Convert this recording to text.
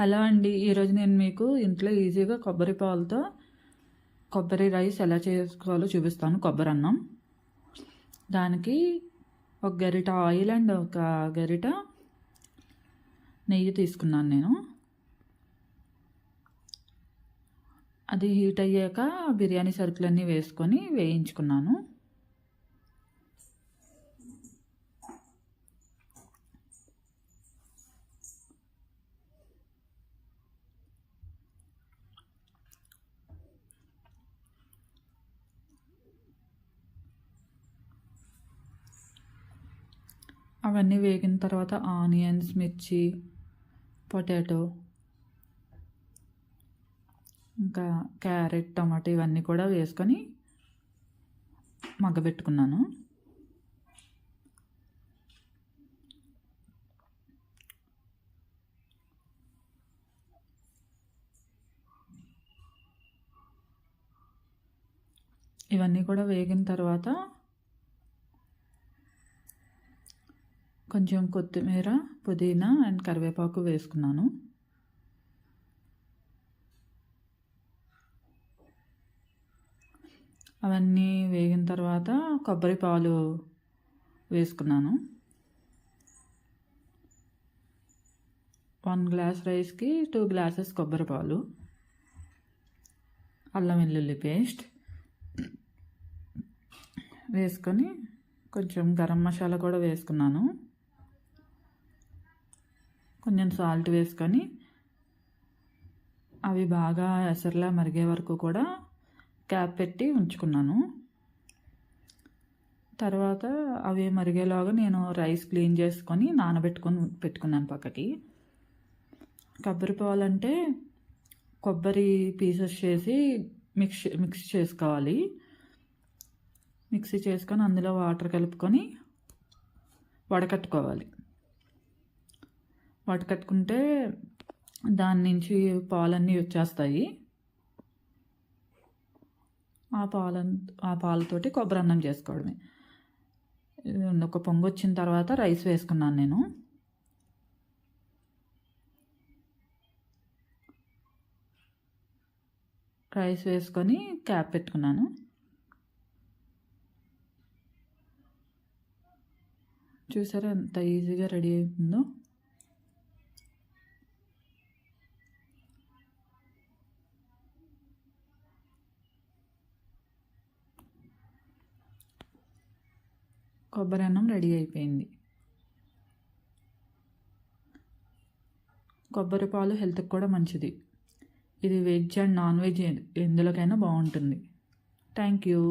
Hello అండి. ఈరోజు నేను మీకు ఇంట్లో ఈజీగా కొబ్బరి పాలతో కొబ్బరి రైస్ ఎలా చేసుకోవాలో చూపిస్తాను. కొబ్బరి అన్నం. దానికి ఒక గరిట ఆయిల్ అండ్ ఒక గరిట నెయ్యి తీసుకున్నాను నేను. అది హీట్ అయ్యాక బిర్యానీ సరుకులన్నీ వేసుకొని వేయించుకున్నాను. అవన్నీ వేగిన తర్వాత ఆనియన్స్ మిర్చి పొటాటో ఇంకా క్యారెట్ టమాటో ఇవన్నీ కూడా వేసుకొని మగ్గబెట్టుకున్నాను. ఇవన్నీ కూడా వేగిన తర్వాత కొంచెం కొత్తిమీర పుదీనా అండ్ కరివేపాకు వేసుకున్నాను. అవన్నీ వేగిన తర్వాత కొబ్బరి పాలు వేసుకున్నాను. వన్ గ్లాస్ రైస్కి టూ గ్లాసెస్ కొబ్బరి పాలు అల్లం వెల్లుల్లి పేస్ట్ వేసుకొని కొంచెం గరం మసాలా కూడా వేసుకున్నాను. కొంచెం సాల్ట్ వేసుకొని అవి బాగా ఎసరులా మరిగే వరకు కూడా క్యాప్ పెట్టి ఉంచుకున్నాను. తర్వాత అవి మరిగేలాగా నేను రైస్ క్లీన్ చేసుకొని నానబెట్టుకొని పెట్టుకున్నాను పక్కకి. కొబ్బరి పాలంటే కొబ్బరి పీసెస్ చేసి మిక్స్ మిక్స్ చేసుకోవాలి. మిక్సీ చేసుకొని అందులో వాటర్ కలుపుకొని వడకట్టుకోవాలి. వడకట్టుకుంటే దాని నుంచి పాలన్నీ వచ్చేస్తాయి. ఆ పాల ఆ పాలతోటి కొబ్బరి అన్నం చేసుకోవడమే. ఒక పొంగు వచ్చిన తర్వాత రైస్ వేసుకున్నాను నేను. రైస్ వేసుకొని క్యాప్ పెట్టుకున్నాను. చూసారా ఎంత ఈజీగా రెడీ అవుతుందో? కొబ్బరి అన్నం రెడీ అయిపోయింది. కొబ్బరి పాలు హెల్త్కి కూడా మంచిది. ఇది వెజ్ అండ్ నాన్ వెజ్ ఎందులోకైనా బాగుంటుంది. Thank you.